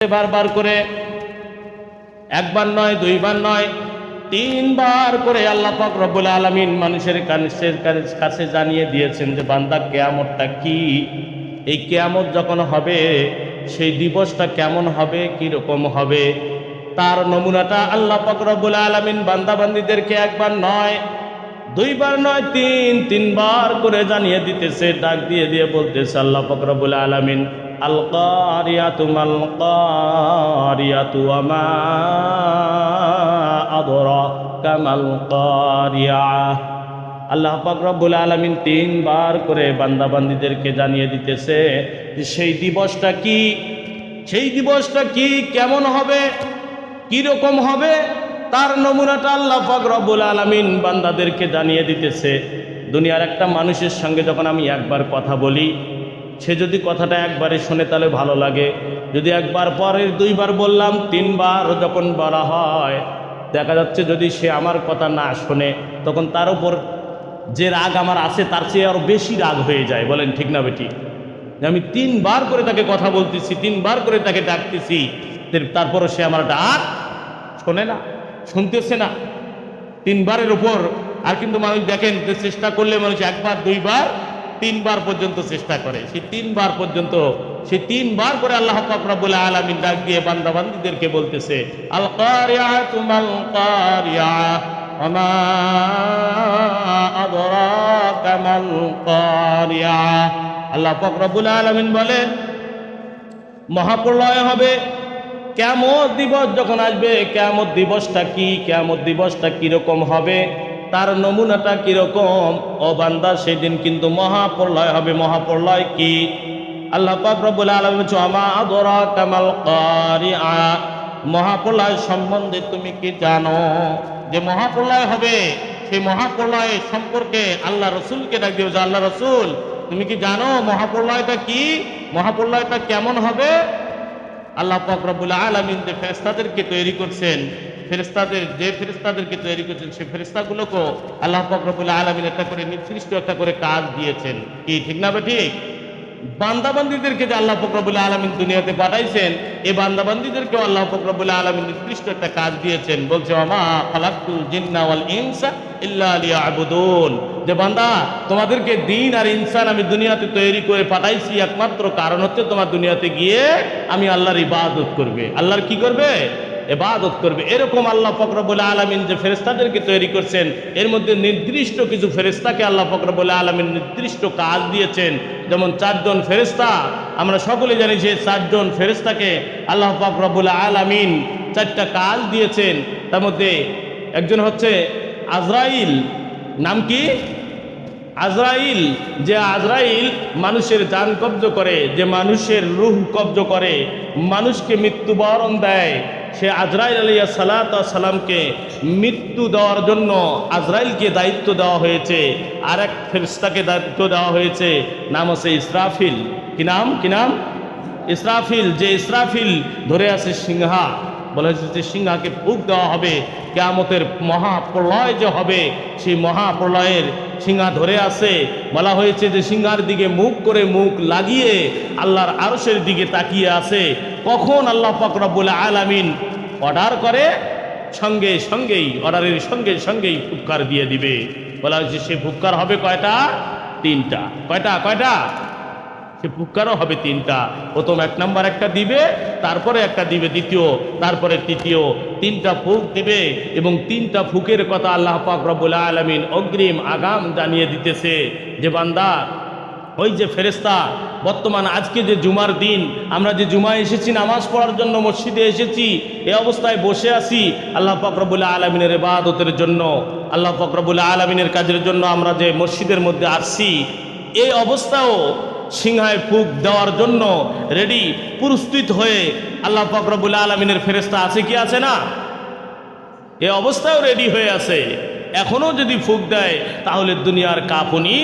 বারবার করে, একবার নয়, দুইবার নয়, তিনবার করে আল্লাহ পাক রব্বুল আলমিন মানুষের কাছে জানিয়ে দিয়েছেন যে, বান্দা, কেয়ামতটা কি? এই কেয়ামত যখন হবে, সেই দিবসটা কেমন হবে কি রকম হবে? তার নমুনাটা আল্লাহ পাক রব্বুল আলমিন বান্দাবান্দিদেরকে একবার নয়, দুইবার নয়, তিন তিনবার করে জানিয়ে দিতেছে, ডাক দিয়ে দিয়ে বলতেছে আল্লাহ ফকরবুল আলমিন কারিয়াতু মাল কারিয়াতু আমা আদরা কামাল কারিয়া। আল্লাহ ফকরবুল আলমিন তিনবার করে বান্দাবান্দিদেরকে জানিয়ে দিতেছে সেই দিবসটা কি? সেই দিবসটা কি? কেমন হবে? রকম হবে? তার নমুনাটা আল্লাহ পাক রব্বুল আলামিন বান্দাদেরকে জানিয়ে দিতেছে। দুনিয়ার একটা মানুষের সঙ্গে যখন আমি একবার কথা বলি সে যদি কথাটা একবারে শোনে তাহলে ভালো লাগে। যদি একবার পরে দুইবার বললাম, তিনবার যখন বলা হয়, দেখা যাচ্ছে যদি সে আমার কথা না শোনে, তখন তার উপর যে রাগ আমার আছে, তার চেয়ে আরও বেশি রাগ হয়ে যায়। বলেন ঠিক না বেটি? আমি তিনবার করে তাকে কথা বলতেছি, তিনবার করে তাকে ডাকতেছি তারপরও সে আমার ডাক শোনে না, শুনতেছে না। তিনবারের উপর। আর কিন্তু মানুষ দেখেন যে চেষ্টা করলে মানুষ একবার, দুইবার তিনবার পর্যন্ত চেষ্টা করে। সে তিনবার পর্যন্ত, সে তিনবার করে আল্লাহ বলে আলামিন ডাক দিয়ে বান্দা বান্দিদেরকে বলতেছে আল কারিয়া তুমাল কারিয়া মাল কারিয়া আল্লাহ পাক রব্বুল আলামিন বলেন, মহাপ্রলয় হবে কেমন দিবস যখন আসবে কেমন দিবসটা কি কেমন দিবসটা কীরকম হবে? তার নমুনাটা কীরকম? অবান্দা সেদিন কিন্তু মহাপ্রলয় হবে। মহাপ্রলয় কি? আল্লাহ মহাপ্রলয় সম্বন্ধে তুমি কি জানো যে মহাপ্রলয় হবে? সেই মহাপ্রলয় সম্পর্কে আল্লাহ রসুলকে ডাক দিও যে আল্লাহ রসুল, তুমি কি জানো মহাপ্রলয়টা কি? মহাপ্রলয়টা কেমন হবে? আল্লাহ পাক রব্বুল আলামিন যে ফেরেশতাদেরকে তৈরি করছেন ফেরেশতাদের, যে ফেরেশতাদেরকে তৈরি করেছেন সেই ফেরেশতাগুলোকেও আল্লাহ পাক রব্বুল আলামিন একটা করে নির্দিষ্ট একটা করে কাজ দিয়েছেন। কি ঠিক না বে ঠিক? বান্দাবান্দিদেরকে যে আল্লাহ ফকরবুল আলমিন দুনিয়াতে পাঠাইছেন এই বান্দাবান্দিদেরকেও আল্লাহ ফকরবুল আলমিন নির্দিষ্ট একটা কাজ দিয়েছেন। বলছে আমা ফালাকুল জিন্না ওয়াল ইনসা ইল্লা আলিয়া আবুদুন যে বান্দা, তোমাদেরকে দিন আর ইনসান আমি দুনিয়াতে তৈরি করে পাঠাইছি, একমাত্র কারণ হচ্ছে তোমার দুনিয়াতে গিয়ে আমি আল্লাহর ইবাদত করবে। আল্লাহর কি করবে? এবাদত করবে। এরকম আল্লাহ ফকরবুল আলমিন যে ফেরেস্তাদেরকে তৈরি করছেন, এর মধ্যে নির্দিষ্ট কিছু ফেরেস্তাকে আল্লাহ ফকরবুল আলমিন নির্দিষ্ট কাজ দিয়েছেন। যেমন চারজন ফেরেস্তা আমরা সকলে জানি যে চারজন ফেরেস্তাকে আল্লাহ ফকরবুল আলমিন চারটা কাজ দিয়েছেন। তার মধ্যে একজন হচ্ছে আজরাইল, নাম কি? আজরাইল। যে আজরাইল মানুষের যান কব্জ করে, যে মানুষের রুহ কব্জ করে, মানুষকে মৃত্যুবরণ দেয়। সে আজরাইল আলিয়া সালাত সালামকে মৃত্যু দেওয়ার জন্য আজরাইলকে দায়িত্ব দেওয়া হয়েছে। আর এক ফেরিস্তাকে দায়িত্ব দেওয়া হয়েছে, নাম হচ্ছে ইসরাফিল। কি নাম? কি নাম? ইসরাফিল। যে ইসরাফিল ধরে আছে সিংহা, বলা হয়েছে যে সিংহাকে ফুক দেওয়া হবে, কেয়ামতের মহাপ্রলয় যে হবে, সেই মহাপ্রলয়ের সিংহা ধরে আছে। বলা হয়েছে যে সিংহার দিকে মুখ করে মুখ লাগিয়ে আল্লাহর আরসের দিকে তাকিয়ে আছে। কখন আল্লাহ ফকরাবুল আলামিন অর্ডার করে? সঙ্গে সঙ্গেই অর্ডারের সঙ্গে সঙ্গেই ফুৎকার দিয়ে দিবে। বলা হয়েছে, সে ফুৎকার হবে কয়টা? তিনটা। কয়টা? কয়টা? সে ফুৎকারও হবে তিনটা। প্রথম এক নাম্বার একটা দিবে, তারপরে একটা দিবে দ্বিতীয়, তারপরে তৃতীয়। তিনটা ফুক দিবে এবং তিনটা ফুকের কথা আল্লাহ পাক রব্বুল আলমিন অগ্রিম আগাম জানিয়ে দিতেছে। যে বান্দা ওই যে ফেরেস্তা বর্তমান আজকে যে জুমার দিন, আমরা যে জুমায় এসেছি, নামাজ পড়ার জন্য মসজিদে এসেছি, এ অবস্থায় বসে আছি, আল্লাহ ফকরবুল্লাহ আলমিনের এবাদতের জন্য, আল্লাহ ফকরবুল্লাহ আলমিনের কাজের জন্য আমরা যে মসজিদের মধ্যে আসছি এই অবস্থাও সিংহায় ফুক দেওয়ার জন্য রেডি প্রস্তুত হয়ে আল্লাহ ফকরবুল আলমিনের ফেরেস্তা আছে কি আছে না? এ অবস্থাও রেডি হয়ে আছে। এখনও যদি ফুক দেয়, তাহলে দুনিয়ার কাঁপুনি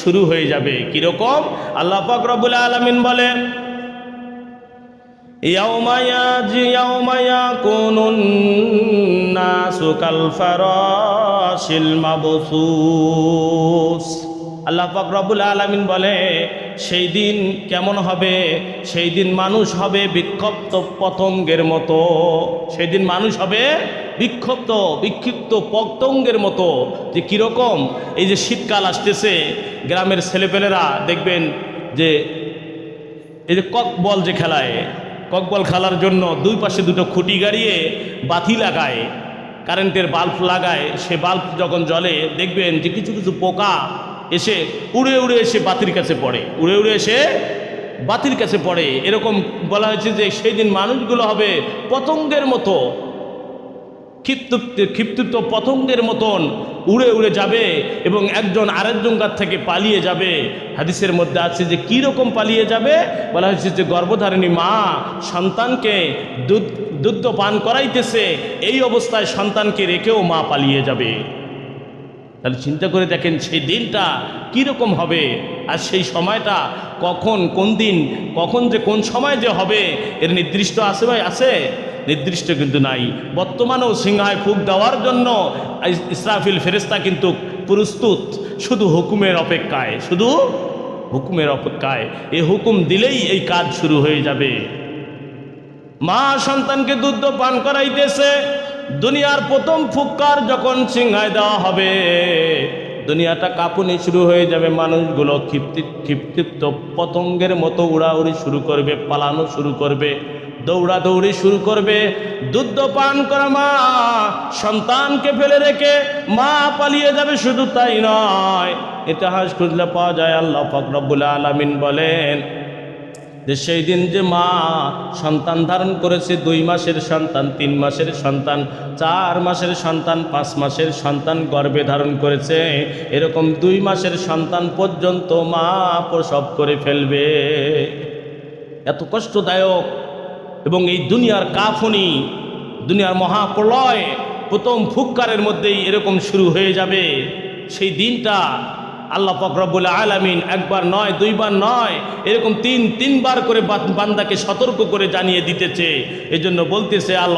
শুরু হয়ে যাবে। কীরকম? আল্লাহ পাক রবুল আলমিন বলেন ইয়াউমায়া জিয়াউমায়া কুনুন নাসু কালফারাশিল মাবসুস। আল্লাহ পাক রব্বুল আলামিন বলে, সেই দিন কেমন হবে? সেই দিন মানুষ হবে বিক্ষিপ্ত পতঙ্গের মতো। সেই দিন মানুষ হবে বিক্ষিপ্ত বিক্ষিপ্ত পতঙ্গের মতো যে কীরকম এই যে শীতকাল আসতেছে, গ্রামের ছেলেপেলেরা দেখবেন যে এই যে কক বল যে খেলায় কক বল খেলার জন্য দুই পাশে দুটো খুঁটি গাড়িয়ে বাতি লাগায়, কারেন্টের বাল্ব লাগায়, সে বাল্ব যখন জ্বলে দেখবেন যে কিছু কিছু পোকা এসে উড়ে উড়ে এসে বাতির কাছে পড়ে, উড়ে উড়ে এসে বাতির কাছে পড়ে। এরকম বলা হয়েছে যে সেই দিন মানুষগুলো হবে পতঙ্গের মতো। ক্ষিপ্ত ক্ষিপ্ত পতঙ্গের মতন উড়ে উড়ে যাবে এবং একজন আরেকজন কাছ থেকে পালিয়ে যাবে। হাদিসের মধ্যে আছে যে কী রকম পালিয়ে যাবে? বলা হয়েছে যে গর্ভধারিণী মা সন্তানকে দুধ পান করাইতেছে, এই অবস্থায় সন্তানকে রেখেও মা পালিয়ে যাবে। তাহলে চিন্তা করে দেখেন সেই দিনটা কীরকম হবে আর সেই সময়টা কখন, কোন দিন, কখন যে কোন সময় যে হবে, এর নির্দিষ্ট আছে ভাই আছে? নির্দিষ্ট কিন্তু নাই। বর্তমানেও সিংহায় ফুক দেওয়ার জন্য ইসরাফিল ফেরেস্তা কিন্তু প্রস্তুত। শুধু হুকুমের অপেক্ষায়, শুধু হুকুমের অপেক্ষায়। এ হুকুম দিলেই এই কাজ শুরু হয়ে যাবে। মা সন্তানকে দুধ পান করাইতেছে। দুনিয়ার প্রথম ফুক্কার যখন সিংহায় দেওয়া হবে, দুনিয়াটা কাঁপুনি শুরু হয়ে যাবে। মানুষগুলো ক্ষিপ্তি ক্ষিপ্তিপ্ত পতঙ্গের মতো উড়াউড়ি শুরু করবে, পালানো শুরু করবে। দৌড়াদৌড়ি শুরু করবে। দুধ পান করা মা, সন্তানকে ফেলে রেখে মা পালিয়ে যাবে শুধু তাই নয়। ইতিহাস খুঁজলে পাওয়া যায় আল্লাহ ফকরবুল আলমিন বলেন, যে সেই দিন যে মা সন্তান ধারণ করেছে, দুই মাসের সন্তান, তিন মাসের সন্তান, চার মাসের সন্তান, পাঁচ মাসের সন্তান গর্ভে ধারণ করেছে, এরকম দুই মাসের সন্তান পর্যন্ত মা প্রসব করে ফেলবে। এত কষ্টদায়ক এবং এই দুনিয়ার কাফনি, দুনিয়ার মহাপ্রলয় প্রথম ফুৎকারের মধ্যেই এরকম শুরু হয়ে যাবে। সেই দিনটা আল্লাহ ফকরবুল আলামিন একবার নয়, দুইবার নয়, এরকম তিন, তিনবার করে বান্দাকে সতর্ক করে জানিয়ে দিতেছে। এজন্য বলতেছে আল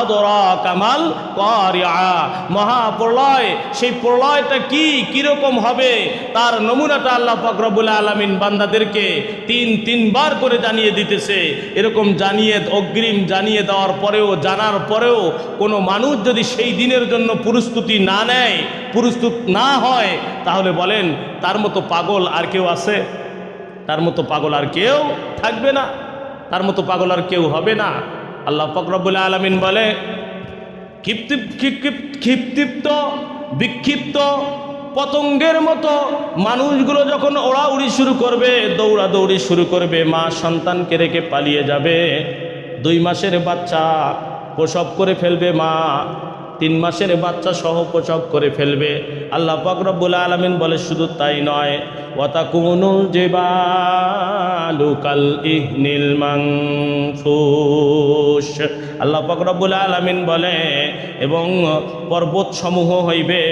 আদরা কামাল কারিয়া মহাপ্রলয়, সেই প্রলয়টা কি, কীরকম হবে? তার নমুনাটা আল্লাহ ফকরবুল আলামিন বান্দাদেরকে তিন, তিনবার করে জানিয়ে দিতেছে। এরকম জানিয়ে, অগ্রিম জানিয়ে দেওয়ার পরেও, জানার পরেও কোনো মানুষ যদি সেই দিনের জন্য প্রস্তুতি না নেয় প্রস্তুত না হয়, তাহলে বলেন, তার মতো পাগল আর কেউ আছে? তার মতো পাগল আর কেউ থাকবে না। তার মতো পাগল আর কেউ হবে না। আল্লাহ ফকরবুল আলমিন বলে, ক্ষিপ্তি- ক্ষিপ- ক্ষিপ্তিপ্ত, বিক্ষিপ্ত পতঙ্গের মতো মানুষগুলো যখন ওড়াউড়ি শুরু করবে, দৌড়াদৌড়ি শুরু করবে, মা সন্তানকে রেখে পালিয়ে যাবে। দুই মাসের বাচ্চা প্রসব করে ফেলবে মা। তিন মাসের বাচ্চা সহ প্রসব করে ফেলবে। আল্লাহ পাকরবুল আলমিন বলে, শুধু তাই নয় ওয়াতা কোন জেবালুকাল ইহনিল মাংফুস আল্লাহ পাকরবুল আলমিন বলে, এবং পর্বতসমূহ হইবে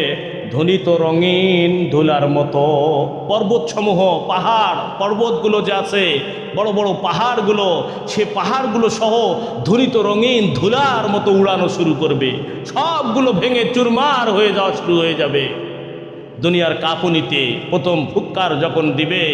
ধ্বনিত রঙিন ধুলার মতো পর্বতসমূহ, পাহাড়, পর্বতগুলো যে আছে, বড় বড় পাহাড়গুলো, সে পাহাড়গুলো সহ ধ্বনিত রঙিন ধুলার মতো উড়ানো শুরু করবে। সবগুলো ভেঙে চুরমার হয়ে যাওয়া শুরু হয়ে যাবে। দুনিয়ার কাঁপুনিতে প্রথম ফুৎকার যখন দিবে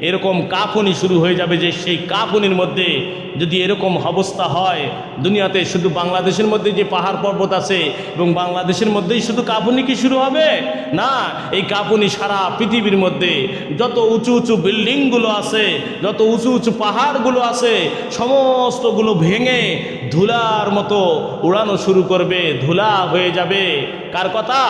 এরকম কাঁপুনি শুরু হয়ে যাবে যে সেই কাঁপুনির মধ্যে যদি এরকম অবস্থা হয়, দুনিয়াতে শুধু বাংলাদেশের মধ্যে যে পাহাড় পর্বত আছে এবং বাংলাদেশের মধ্যেই শুধু কাঁপুনি কি শুরু হবে? না, এই কাঁপুনি সারা পৃথিবীর মধ্যে যত উঁচু উঁচু বিল্ডিংগুলো আছে, যত উঁচু উঁচু পাহাড়গুলো আছে, সমস্তগুলো ভেঙে ধুলার মতো উড়ানো শুরু করবে, ধুলা হয়ে যাবে। কার কথা?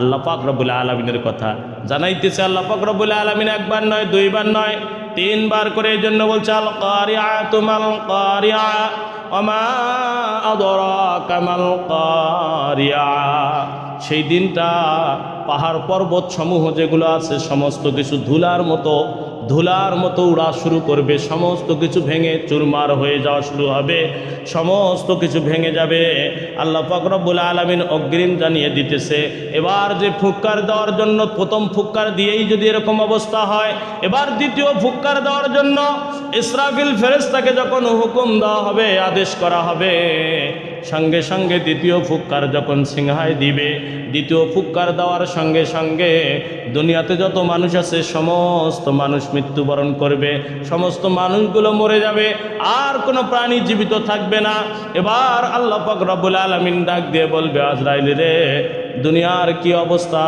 আল্লাহ পাক রব্বুল আলমিনের কথা। জানাইতেছে আল্লাহ পাক রব্বুল আলমিন একবার নয়, দুইবার নয়, তিনবার করে এই জন্য বলছে, আল কারিয়া তুমাল কারিয়া অমা কামাল কারিয়া সেই দিনটা পাহাড় পর্বত সমূহ যেগুলো আছে, সমস্ত কিছু ধুলার মতো ধুলার মতো উড়া শুরু করবে, সমস্ত কিছু ভেঙে চুরমার হয়ে যাওয়া শুরু হবে, সমস্ত কিছু ভেঙে যাবে। আল্লাহ ফকরবুল আলমিন অগ্রিম জানিয়ে দিতেছে, এবার যে ফুক্কার দেওয়ার জন্য, প্রথম ফুক্কার দিয়েই যদি এরকম অবস্থা হয়, এবার দ্বিতীয় ফুক্কার দেওয়ার জন্য ইসরাফিল ফেরেস্তাকে যখন হুকুম দেওয়া হবে, আদেশ করা হবে সঙ্গে সঙ্গে দ্বিতীয় ফুক্কার যখন সিংহায় দিবে, দ্বিতীয় ফুক্কার দেওয়ার সঙ্গে সঙ্গে দুনিয়াতে যত মানুষ আছে, সমস্ত মানুষ মৃত্যুবরণ করবে, সমস্ত মানুষগুলো মরে যাবে, আর কোনো প্রাণী জীবিত থাকবে না। এবার আল্লাহ পাক রব্বুল আলমিন ডাক দিয়ে বলবে, আজরাইল রে দুনিয়ার কি অবস্থা?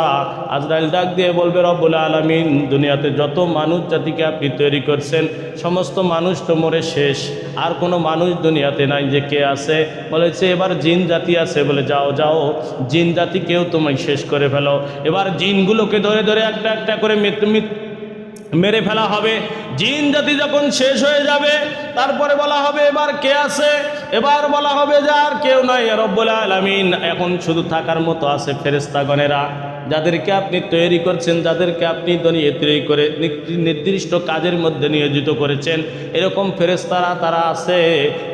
আজরাইল ডাক দিয়ে বলবে, রব্বুল আলমিন, দুনিয়াতে যত মানুষ জাতিকে আপনি তৈরি করছেন, সমস্ত মানুষ তো মরে শেষ। আর কোনো মানুষ দুনিয়াতে নাই যে কে আছে? বলেছে, এবার জিন জাতি আছে। বলে, যাও যাও, জিন জাতিকেও তুমি শেষ করে ফেলো। এবার জিনগুলোকে ধরে ধরে একটা একটা করে মৃত্যু মেরে ফেলা হবে। জিন জাতি যখন শেষ হয়ে যাবে, তারপরে বলা হবে, এবার কে আছে? এবার বলা হবে যে আর কেউ নাই রব্বুল আলামিন। এখন শুধু থাকার মতো আছে ফেরেস্তাগণেরা যাদেরকে আপনি তৈরি করছেন, যাদেরকে আপনি দুনিয়া তৈরি করে নির্দিষ্ট কাজের মধ্যে নিয়োজিত করেছেন, এরকম ফেরেস্তারা তারা আছে।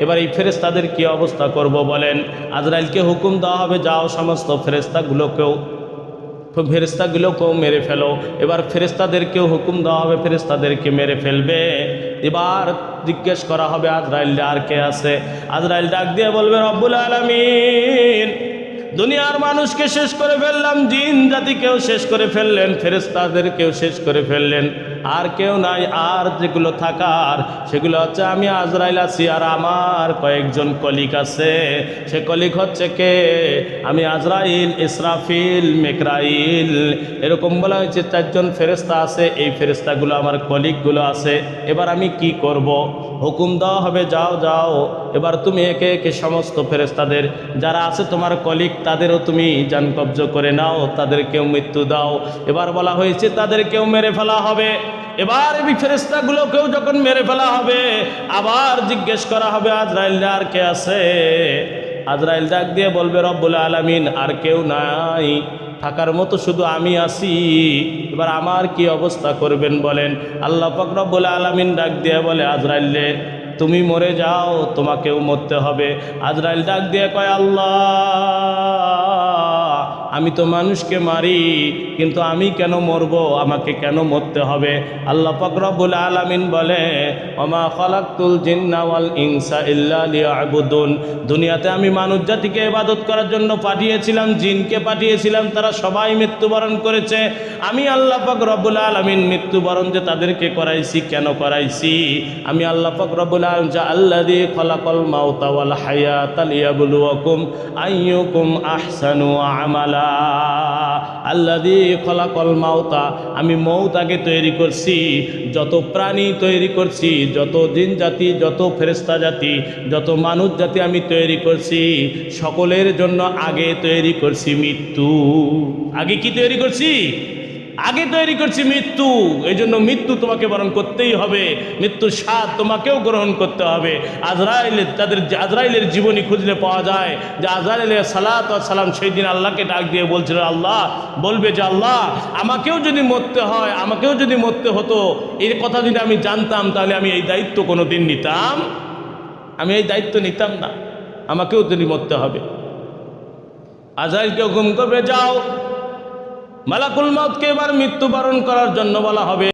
এবার এই ফেরেস্তাদের কি অবস্থা করব বলেন? আজরাইলকে হুকুম দেওয়া হবে, যাও সমস্ত ফেরেস্তাগুলোকেও ফেরেস্তাগুলোকেও মেরে ফেলো। এবার ফেরিস্তাদেরকেও হুকুম দেওয়া হবে ফেরিস্তাদেরকে মেরে ফেলবে। এবার জিজ্ঞেস করা হবে, আজরাইল আর কে আছে? আজরাইল ডাক দিয়ে বলবে, রব্বুল আলমিন, দুনিয়ার মানুষকে শেষ করে ফেললাম, জিন জাতিকেও শেষ করে ফেললেন ফেরেস্তাদেরকেও শেষ করে ফেললেন। আর কেউ নাই, আর যেগুলো থাকার, সেগুলো হচ্ছে আমি আজরাইল আছি আর আমার কয়েকজন কলিক আছে। সে কলিক হচ্ছে কে? আমি আজরাইল, ইসরাফিল, মেকরাইল। এরকম বলা হয়েছে, চারজন ফেরেস্তা আছে, এই ফেরেস্তাগুলো আমার কলিকগুলো আছে। এবার আমি কি করব? হুকুম দেওয়া হবে, যাও যাও। এবার তুমি একে একে সমস্ত ফেরেস্তাদের যারা আছে তোমার কলিক তাদেরও তুমি যান কব্জ করে নাও, তাদেরকেও মৃত্যু দাও। এবার বলা হয়েছে, তাদেরকেও মেরে ফেলা হবে। এবার এই ফেরেস্তাগুলোকেও যখন মেরে ফেলা হবে, আবার জিজ্ঞেস করা হবে, আজরাইল আর কে আছে? আজরাইল ডাক দিয়ে বলবে, রব্বুল আলামিন, আর কেউ নাই। থাকার মতো শুধু আমি আছি। এবার আমার কি অবস্থা করবেন বলেন। আল্লাহ ফকরবুল আলমিন ডাক দিয়ে বলে, আজরাইলে তুমি মরে যাও, তোমাকেও মরতে হবে। আজরাইল ডাক দিয়ে কয়, আল্লাহ আমি তো মানুষকে মারি, কিন্তু আমি কেন মরবো? আমাকে কেন মরতে হবে? আল্লাহ ফকরবুল আলমিন বলে, ওমা খলাকুল জিন্নাওয়াল ইনসা লিয়াবুদুন। দুনিয়াতে আমি মানুষ জাতিকে ইবাদত করার জন্য পাঠিয়েছিলাম, জিনকে পাঠিয়েছিলাম, তারা সবাই মৃত্যুবরণ করেছে। আমি আল্লাহ পাক রব্বুল আলমিন মৃত্যুবরণ যে তাদেরকে করাইছি, কেন করাইছি? আমি আল্লাহ পাক রব্বুল আলম যা আল্লাহ দিয়ে খলাকল মাউতা ওয়াল হায়াত লিয়াবলুয়াকুম আইয়ুকুম আহসানু আমালা। আল্লাহ দিয়ে খলাকল মাওতা আমি মৌতাকে তৈরি করছি, যত প্রাণী তৈরি করছি, যত দিন জাতি, যত ফেরেস্তা জাতি, যত মানুষ জাতি আমি তৈরি করছি, সকলের জন্য আগে তৈরি করছি মৃত্যু। আগে কি তৈরি করছি? আগে তৈরি করছি মৃত্যু এই জন্য মৃত্যু তোমাকে বরণ করতেই হবে। মৃত্যুর স্বাদ তোমাকেও গ্রহণ করতে হবে। আজরাইলের তাদের আজরাইলের জীবনী খুঁজলে পাওয়া যায় যে আজরাইলের সালাত সালাম সেই দিন আল্লাহকে ডাক দিয়ে বলছিল, আল্লাহ, বলবে যে আল্লাহ, আমাকেও যদি মরতে হয়, আমাকেও যদি মরতে হতো এই কথা যদি আমি জানতাম, তাহলে আমি এই দায়িত্ব কোনো দিন নিতাম, আমি এই দায়িত্ব নিতাম না। আমাকেও যদি মরতে হবে। আজরাইলকে হুকুম করবে, যাও মালাকুল মতকে এবার মৃত্যুবরণ করার জন্য বলা হবে।